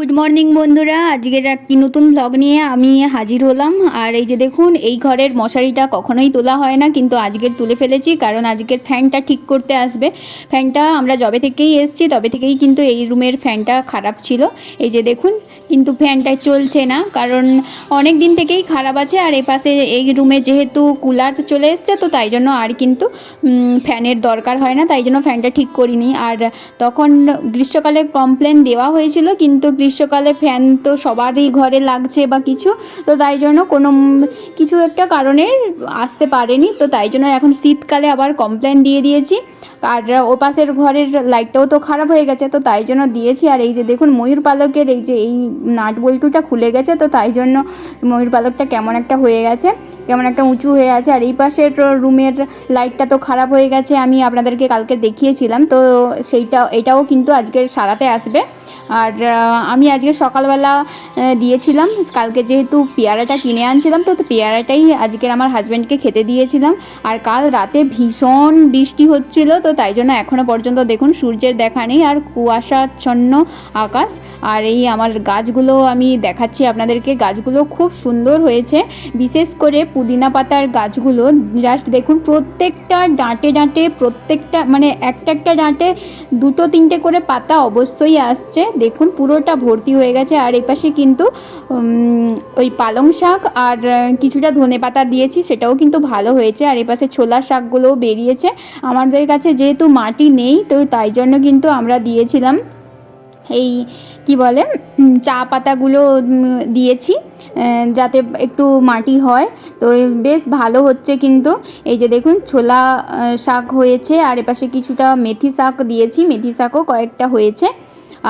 Good morning বন্ধুরা। আজকের একটি নতুন ব্লগ নিয়ে আমি হাজির হলাম। আর এই যে দেখুন, এই ঘরের মশারিটা কখনোই তোলা হয় না, কিন্তু আজকের তুলে ফেলেছি, কারণ আজকের ফ্যানটা ঠিক করতে আসবে। ফ্যানটা আমরা যবে থেকেই এসছি, তবে থেকেই কিন্তু এই রুমের ফ্যানটা খারাপ ছিল। এই যে দেখুন কিন্তু ফ্যানটা চলছে না, কারণ অনেক দিন থেকেই খারাপ আছে আর এপাশে এই রুমে যেহেতু কুলার চলে এসছে, তো তাই জন্য আর কিন্তু ফ্যানের দরকার হয় না, তাই জন্য ফ্যানটা ঠিক করিনি। আর তখন গ্রীষ্মকালে কমপ্লেন দেওয়া হয়েছিল, কিন্তু গ্রীষ্মকালে ফ্যান তো সবারই ঘরে লাগছে বা কিছু, তো তাই জন্য কোনো কিছু একটা কারণে আসতে পারেনি, তো তাই জন্য এখন শীতকালে আবার কমপ্লেন দিয়ে দিয়েছি। আর ও পাশের ঘরের লাইটটাও তো খারাপ হয়ে গেছে, তো তাই জন্য দিয়েছি। আর এই যে দেখুন ময়ূর পালকের এই যে এই নাট বল্টুটা খুলে গেছে, তো তাই জন্য ময়ূর পালকটা কেমন একটা হয়ে গেছে, কেমন একটা উঁচু হয়ে আছে, আর এই পাশের রুমের লাইটটা তো খারাপ হয়ে গেছে, আমি আপনাদেরকে কালকে দেখিয়েছিলাম, তো সেইটা, এটাও কিন্তু আজকের সারাতে আসবে। আর আমি আজকে সকালবেলা দিয়েছিলাম। কালকে যেহেতু পেয়ারাটা কিনে আনছিলাম, তো পেয়ারাটাই আজকের আমার হাজব্যান্ডকে খেতে দিয়েছিলাম। আর কাল রাতে ভীষণ বৃষ্টি হচ্ছিল, তো তাই জন্য এখনও পর্যন্ত দেখুন সূর্যের দেখা নেই আর কুয়াশাচ্ছন্ন আকাশ। আর এই আমার গাছগুলো আমি দেখাচ্ছি আপনাদেরকে, গাছগুলো খুব সুন্দর হয়েছে। বিশেষ করে পুদিনা পাতার গাছগুলো জাস্ট দেখুন প্রত্যেকটা ডাঁটে ডাঁটে, প্রত্যেকটা মানে একটা একটা ডাঁটে দুটো তিনটে করে পাতা অবশ্যই আসছে। দেখুন, পুরোটা ভর্তি হয়ে গেছে। আর এই পাশে কিন্তু ওই পালং শাক আর কিছুটা ধনে পাতা দিয়েছি, সেটাও কিন্তু ভালো হয়েছে। আর এপাশে ছোলা শাকগুলোও বেরিয়েছে। আমাদের কাছে যেহেতু মাটি নেই, তো তাই জন্য কিন্তু আমরা দিয়েছিলাম এই, কি বলে চা পাতাগুলো দিয়েছি যাতে একটু মাটি হয়। তো বেশ ভালো হচ্ছে কিন্তু। এই যে দেখুন, ছোলা শাক হয়েছে। আর এপাশে কিছুটা মেথি শাক দিয়েছি। মেথি শাকও কয়েকটা হয়েছে।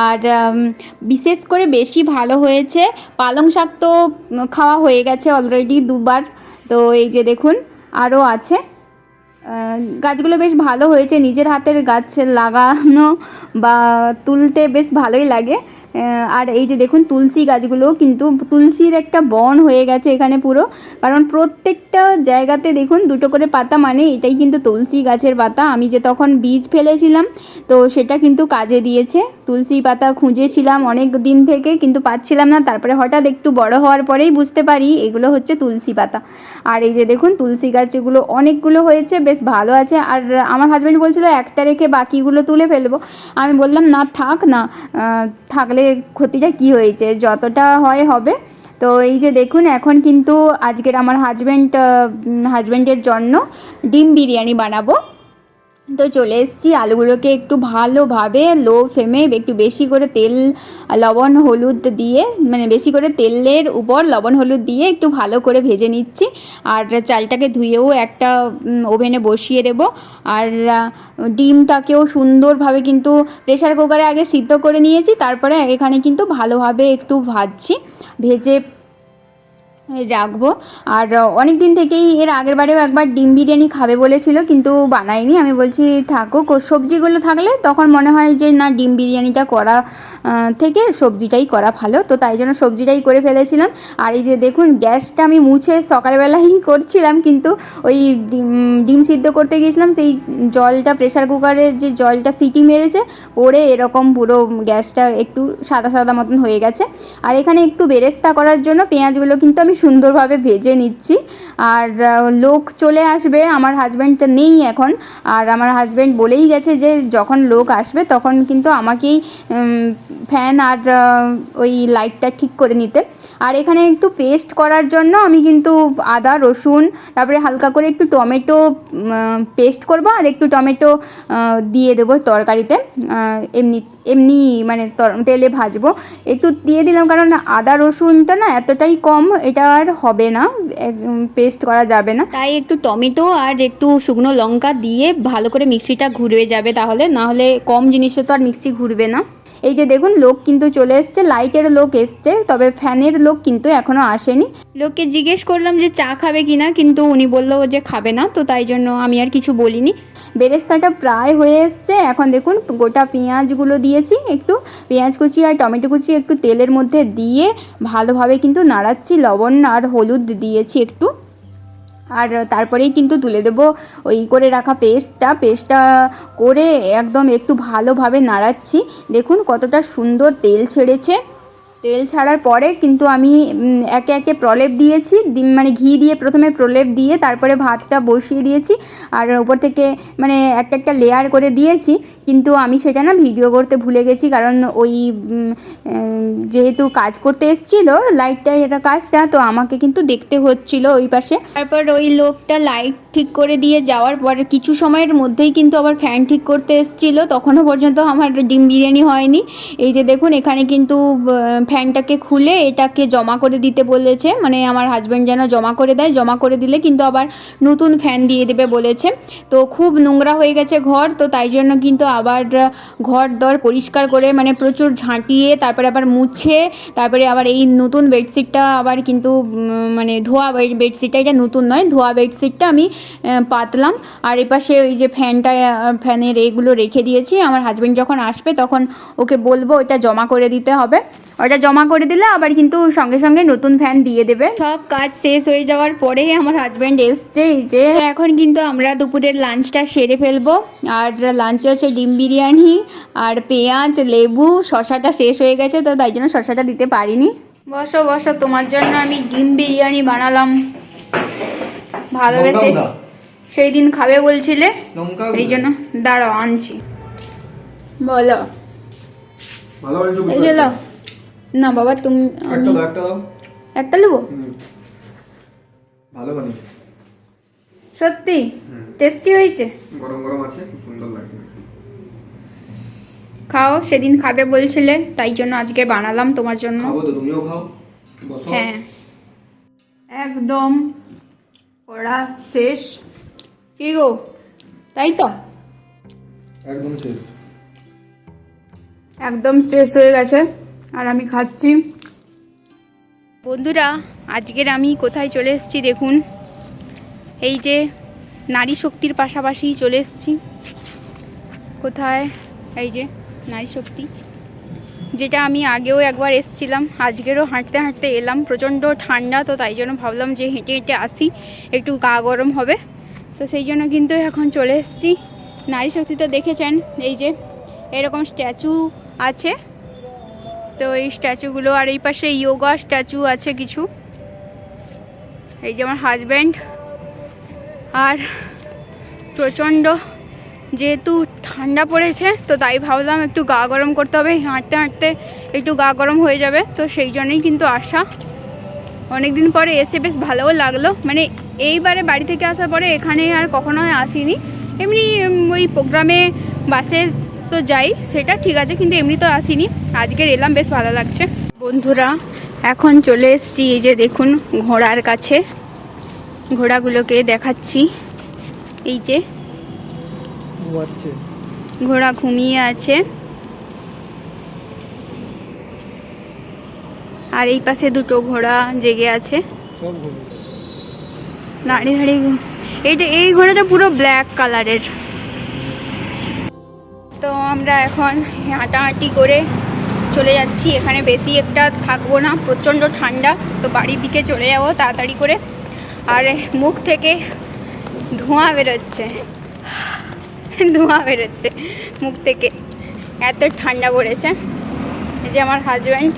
আর বিশেষ করে বেশি ভালো হয়েছে, পালং শাক তো খাওয়া হয়ে গেছে অলরেডি দুবার, তো এই যে দেখুন আরও আছে। গাছগুলো বেশ ভালো হয়েছে, নিজের হাতের গাছ লাগানো বা তুলতে বেশ ভালোই লাগে। আর এই যে দেখুন তুলসী গাছগুলো কিন্তু তুলসীর একটা বন হয়ে গেছে এখানে পুরো, কারণ প্রত্যেকটা জায়গাতে দেখুন দুটো করে পাতা মানে এটাই কিন্তু তুলসী গাছের পাতা। আমি যে তখন বীজ ফেলেছিলাম, তো সেটা কিন্তু কাজে দিয়েছে। তুলসী পাতা খুঁজেছিলাম অনেক দিন থেকে, কিন্তু পাচ্ছিলাম না। তারপরে হঠাৎ একটু বড় হওয়ার পরেই বুঝতে পারি এগুলো হচ্ছে তুলসী পাতা। আর এই যে দেখুন, তুলসী গাছগুলো অনেকগুলো হয়েছে, বেশ ভালো আছে। আর আমার হাজব্যান্ড বলছিল, একটা রেখে বাকিগুলো তুলে ফেলব। আমি বললাম, না, থাক না থাকলে ক্ষতিটা কি হয়েছে? যতটা হয় হবে। তো এই যে দেখুন, এখন কিন্তু আজকের আমার হাজব্যান্ড হাজব্যান্ডের জন্য ডিম বিরিয়ানি বানাবো। তো চলে এসেছি। আলুগুলোকে একটু ভালোভাবে লো ফ্লেমে একটু বেশি করে তেল, লবণ, হলুদ দিয়ে মানে বেশি করে তেলের উপর লবণ, হলুদ দিয়ে একটু ভালো করে ভেজে নিচ্ছি। আর চালটাকে ধুয়েও একটা ওভেনে বসিয়ে দেব। আর ডিমটাকেও সুন্দরভাবে কিন্তু প্রেশার কুকারে আগে সিদ্ধ করে নিয়েছি। তারপরে এখানে কিন্তু ভালোভাবে একটু ভাজছি। ভেজে রাখব। আর অনেক দিন থেকেই এর আগের বারেও একবার ডিম বিরিয়ানি খাবে বলেছিল, কিন্তু বানাইনি আমি বলছি, থাকুক সবজিগুলো থাকলে তখন মনে হয় যে, না, ডিম বিরিয়ানিটা করা থেকে সবজিটাই করা ভালো। তো তাই জন্য সবজিটাই করে ফেলেছিলাম। আর এই যে দেখুন, গ্যাসটা আমি মুছে সকালবেলাই করছিলাম, কিন্তু ওই ডিম সিদ্ধ করতে গিয়েছিলাম, সেই জলটা প্রেশার কুকারের যে জলটা সিটি মেরেছে, পড়ে এরকম পুরো গ্যাসটা একটু সাদা সাদা মতন হয়ে গেছে। আর এখানে একটু বেরেস্তা করার জন্য পেঁয়াজগুলো কিন্তু আমি সুন্দরভাবে ভেজে নিচ্ছি। আর লোক চলে আসবে, আমার হাজব্যান্ডটা নেই এখন। আর আমার হাজব্যান্ড বলেই গেছে যে, যখন লোক আসবে, তখন কিন্তু আমাকেই ফ্যান আর ওই লাইটটা ঠিক করে নিতে। আর এখানে একটু পেস্ট করার জন্য আমি কিন্তু আদা, রসুন, তারপরে হালকা করে একটু টমেটো পেস্ট করব। আর একটু টমেটো দিয়ে দেবো তরকারিতে। এমনি এমনি মানে তেলে ভাজবো। একটু দিয়ে দিলাম কারণ আদা রসুনটা না এতটাই কম এটা আর হবে না পেস্ট করা যাবে না। তাই একটু টমেটো আর একটু শুকনো লঙ্কা দিয়ে ভালো করে মিক্সিটা ঘুরবে যাবে তাহলে না হলে কম জিনিসে তো আর মিক্সি ঘুরবে না। এই যে দেখুন লোক কিন্তু চলে এসছে লাইটের লোক এসছে তবে ফ্যানের লোক কিন্তু এখনও আসেনি। লোককে জিজ্ঞেস করলাম যে চা খাবে কি না কিন্তু উনি বলল যে খাবে না তো তাই জন্য আমি আর কিছু বলিনি। বেরেস্তাটা প্রায় হয়ে এসছে এখন দেখুন গোটা পেঁয়াজগুলো দিয়েছি একটু পেঁয়াজ কুচি আর টমেটো কুচি একটু তেলের মধ্যে দিয়ে ভালোভাবে কিন্তু নাড়াচ্ছি, লবণ আর হলুদ দিয়েছি একটু। আর তারপরেই কিন্তু তুলে দেব ওই করে রাখা পেস্টটা। পেস্টটা করে একদম একটু ভালোভাবে নাড়াচ্ছি। দেখুন কতটা সুন্দর তেল ছেড়েছে। তেল ছাড়ার পরে কিন্তু আমি একে একে প্রলেপ দিয়েছি মানে ঘি দিয়ে প্রথমে প্রলেপ দিয়ে তারপরে ভাতটা বসিয়ে দিয়েছি আর ওপর থেকে মানে একটা একটা লেয়ার করে দিয়েছি। কিন্তু আমি সেটা না ভিডিও করতে ভুলে গেছি কারণ ওই যেহেতু কাজ করতে এসছিল লাইটটা এটা কাজটা, তো আমাকে কিন্তু দেখতে হচ্ছিল ওই পাশে। তারপর ওই লোকটা লাইট ঠিক করে দিয়ে যাওয়ার পর কিছু সময়ের মধ্যেই কিন্তু আবার ফ্যান ঠিক করতে এসছিল, তখনও পর্যন্ত আমার ডিম বিরিয়ানি হয়নি। এই যে দেখুন, এখানে কিন্তু ফ্যানটাকে খুলে এটাকে জমা করে দিতে বলেছে। মানে আমার হাজব্যান্ড যেন জমা করে দেয়, জমা করে দিলে কিন্তু আবার নতুন ফ্যান দিয়ে দেবে বলেছে। তো খুব নোংরা হয়ে গেছে ঘর, তো তাই জন্য কিন্তু আবার ঘর দর পরিষ্কার করে মানে প্রচুর ঝাঁটিয়ে, তারপরে আবার মুছে, তারপরে আবার এই নতুন বেডশিটটা আবার কিন্তু মানে ধোয়া বেডশিটটা এটা নতুন নয়, ধোয়া বেডশিটটা আমি পাতলাম। আর এপাশে ওই যে ফ্যানটা ফ্যানের এগুলো রেখে দিয়েছি। আমার হাজব্যান্ড যখন আসবে তখন ওকে বলব, ওটা জমা করে দিতে হবে। ওটা জমা করে দিলে আবার কিন্তু সঙ্গে সঙ্গে নতুন ফ্যান দিয়ে দেবে। সব কাজ শেষ হয়ে যাওয়ার পরেই আমার হাজব্যান্ড এসছে এই যে এখন কিন্তু আমরা দুপুরের লাঞ্চটা সেরে ফেলব। আর লাঞ্চে হচ্ছে ডিম বিরিয়ানি আর পেঁয়াজ লেবু শশাটা শেষ হয়ে গেছে তো তাই জন্য শশাটা দিতে পারিনি। বসো বসো তোমার জন্য আমি ডিম বিরিয়ানি বানালাম। ভালোবেসে সেই দিন খাবে বলছিলে এই জন্য দাঁড়াও আনছি। বলো। ভালো এই যে। না বাবা তুমি একটা দাও একটা দাও। একটা নেব? ভালো বানিয়েছে। সত্যি? টেস্টি হয়েছে? গরম গরম আছে খুব সুন্দর লাগছে। খাও সেদিন খাবে বলছিলে তাই জন্য আজকে বানালাম তোমার জন্য। খাব তো তুমিও খাও। বসো। হ্যাঁ। একদম ওরা শেষ। কি গো? তাই তো? একদম শেষ। একদম শেষ হয়ে গেছে। আর আমি খাচ্ছি। বন্ধুরা, আজকের আমি কোথায় চলে এসেছি দেখুন। এই যে নারী শক্তির পাশাপাশি চলে এসেছি। কোথায়? এই যে নারী শক্তি। যেটা আমি আগেও একবার এসেছিলাম, আজকেরও হাঁটতে হাঁটতে এলাম। প্রচণ্ড ঠান্ডা, তো তাই জন্য ভাবলাম যে হেঁটে হেঁটে আসি, একটু গা গরম হবে। তো সেই জন্য কিন্তু এখন চলে এসেছি। নারী শক্তি তো দেখেছেন, এই যে এরকম স্ট্যাচু আছে। তো এই স্ট্যাচুগুলো, আর এই পাশে ইয়োগা স্ট্যাচু আছে কিছু। এই যে আমার হাজব্যান্ড। আর প্রচণ্ড যেহেতু ঠান্ডা পড়েছে, তো তাই ভাবলাম একটু গা গরম করতে হবে। হাঁটতে হাঁটতে একটু গা গরম হয়ে যাবে, তো সেই জন্যই কিন্তু আসা। অনেক দিন পরে এসে বেশ ভালোও লাগল। মানে এইবারে বাড়ি থেকে আসার পরে এখানে আর কখনো আসিনি। এমনি ওই প্রোগ্রামে, বাসে তো যাই সেটা ঠিক আছে কিন্তু এমনি তো আসিনি। আজকের এলাম বেশ ভালো লাগছে। বন্ধুরা এখন চলে এসেছি এই যে দেখুন ঘোড়ার কাছে। ঘোড়াগুলোকে দেখাচ্ছি। এই যে ঘোড়া ঘুমিয়ে আছে। আর এই পাশে দুটো ঘোড়া জেগে আছে। দাঁড়িয়ে দাঁড়িয়ে এই যে এই ঘোড়াটা পুরো ব্ল্যাক কালারের আমরা এখন হাঁটাহাঁটি করে চলে যাচ্ছি। এখানে বেশি একটা থাকব না, প্রচণ্ড ঠান্ডা। তো বাড়ির দিকে চলে যাব তাড়াতাড়ি করে। আর মুখ থেকে ধোঁয়া বেরোচ্ছে। ধোঁয়া বেরোচ্ছে মুখ থেকে। এত ঠান্ডা পড়েছে। এই যে আমার হাজব্যান্ড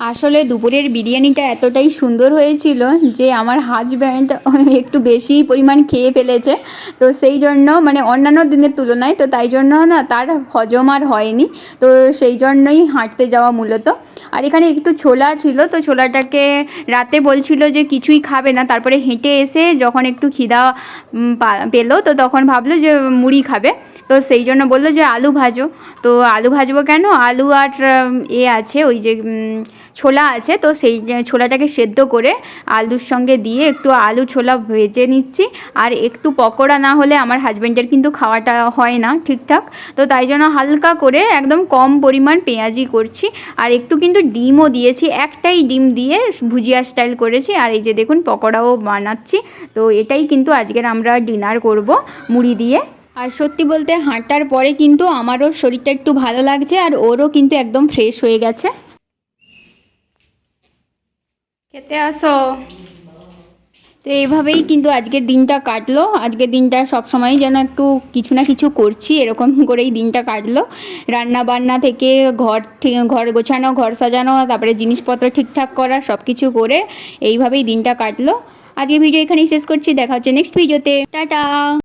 আসলে দুপুরের বিরিয়ানিটা এতটাই সুন্দর হয়েছিল যে আমার হাজব্যান্ড একটু বেশি পরিমাণ খেয়ে ফেলেছে। তো সেই জন্য মানে অন্যান্য দিনের তুলনায়, তো তাই জন্য না, তার হজম আর হয়নি। তো সেই জন্যই হাঁটতে যাওয়া মূলত। আর এখানে একটু ছোলা ছিল, তো ছোলাটাকে রাতে বলছিল যে কিছুই খাবে না। তারপরে হেঁটে এসে যখন একটু খিদা পেল, তো তখন ভাবলো যে মুড়ি খাবে। তো সেই জন্য বলল যে আলু ভাজো। তো আলু ভাজবো কেন? আলু আর, এ আছে, ওই যে ছোলা আছে, তো সেই ছোলাটাকে সেদ্ধ করে আলুর সঙ্গে দিয়ে একটু আলু ছোলা ভেজে নিচ্ছি। আর একটু পকোড়া না হলে আমার হাজব্যান্ডের কিন্তু খাওয়াটা হয় না ঠিকঠাক। তো তাই জন্য হালকা করে একদম কম পরিমাণ পেঁয়াজি করছি। আর একটু কিন্তু ডিমও দিয়েছি একটাই ডিম দিয়ে ভুজিয়া স্টাইল করেছি। আর এই যে দেখুন পকোড়াও বানাচ্ছি। তো এটাই কিন্তু আজকের আমরা ডিনার করব মুড়ি দিয়ে। আর সত্যি বলতে হাঁটার পরে কিন্তু আমারও শরীরটা একটু ভালো লাগছে আর ওরও কিন্তু একদম ফ্রেশ হয়ে গেছে। খেতে আসো। তো এইভাবেই কিন্তু আজকের দিনটা কাটলো। আজকের দিনটা সব সময় যেন একটু কিছু না কিছু করছি, এরকম করেই দিনটা কাটলো। রান্না বান্না থেকে ঘর ঘর গোছানো, ঘর সাজানো, তারপরে জিনিসপত্র ঠিকঠাক করা সব কিছু করে এইভাবেই দিনটা কাটলো। আজকে ভিডিও এখানেই শেষ করছি, দেখা হচ্ছে নেক্সট ভিডিওতে টাটা!